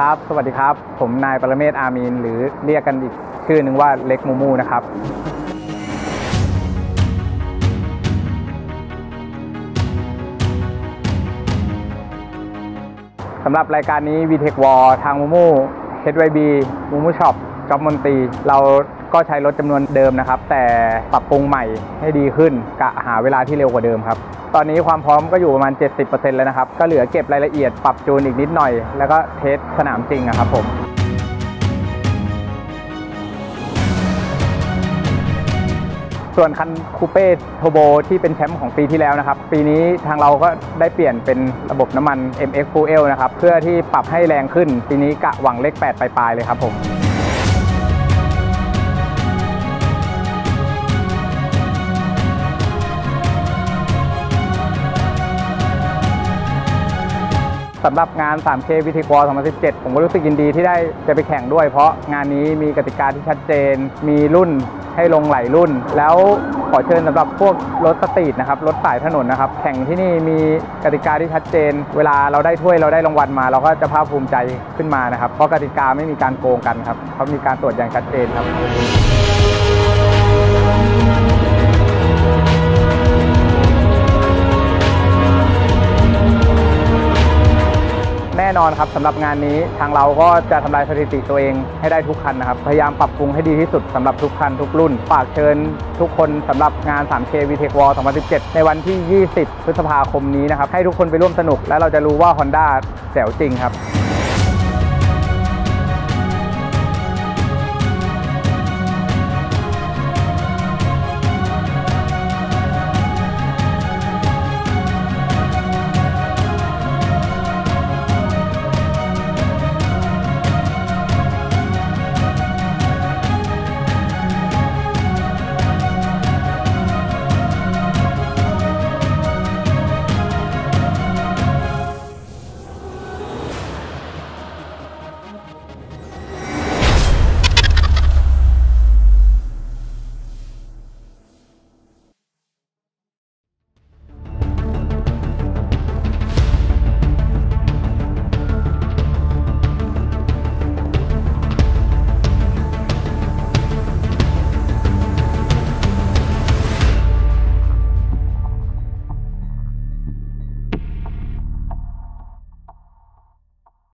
ครับ สวัสดีครับ ผมนายปรเมศอามีน หรือเรียกกันอีกชื่อหนึ่งว่าเล็กมูมูนะครับสำหรับรายการนี้ VTech War ทางมูมู HYB มูมูช็อปจ็อบมนตรีเรา ก็ใช้รถจำนวนเดิมนะครับ แต่ปรับปรุงใหม่ให้ดีขึ้นกะหาเวลาที่เร็วกว่าเดิมครับ ตอนนี้ความพร้อมก็อยู่ประมาณ 70%แล้วนะครับ ก็เหลือเก็บรายละเอียดปรับจูนอีกนิดหน่อย แล้วก็เทสสนามจริงอะครับผมส่วนคันคูเป้โทโบที่เป็นแชมป์ของปีที่แล้วนะครับ ปีนี้ทางเราก็ได้เปลี่ยนเป็นระบบน้ำมัน MX Fuel นะครับ เพื่อที่ปรับให้แรงขึ้น ปีนี้กะหวังเลข 8 ปลายๆเลยครับผม สำหรับงาน 3K v t q 2017 ผมก็รู้สึกยินดีที่ได้จะไปแข่งด้วย เพราะงานนี้มีกติกาที่ชัดเจน มีรุ่นให้ลงหลายรุ่น แล้วขอเชิญสำหรับพวกรถสตรีทนะครับ รถสายถนนนะครับ แข่งที่นี่มีกติกาที่ชัดเจน เวลาเราได้ถ้วยเราได้รางวัลมา เราก็จะภาคภูมิใจขึ้นมานะครับ เพราะกติกาไม่มีการโกงกันครับเขามีการตรวจอย่างชัดเจนครับ น่นอนครับสำหรับงานนี้ทางเราก็จะทำลายสถิติตัวเองให้ได้ทุกคันนะครับ พยายามปรับปรุงให้ดีที่สุดสำหรับทุกคันทุกรุ่น ฝากเชิญทุกคนสำหรับงาน 3K VTech War 2017 ในวันที่ 20 พฤษภาคมนี้นะครับ ให้ทุกคนไปร่วมสนุก และเราจะรู้ว่า Honda แจ๋วจริงครับ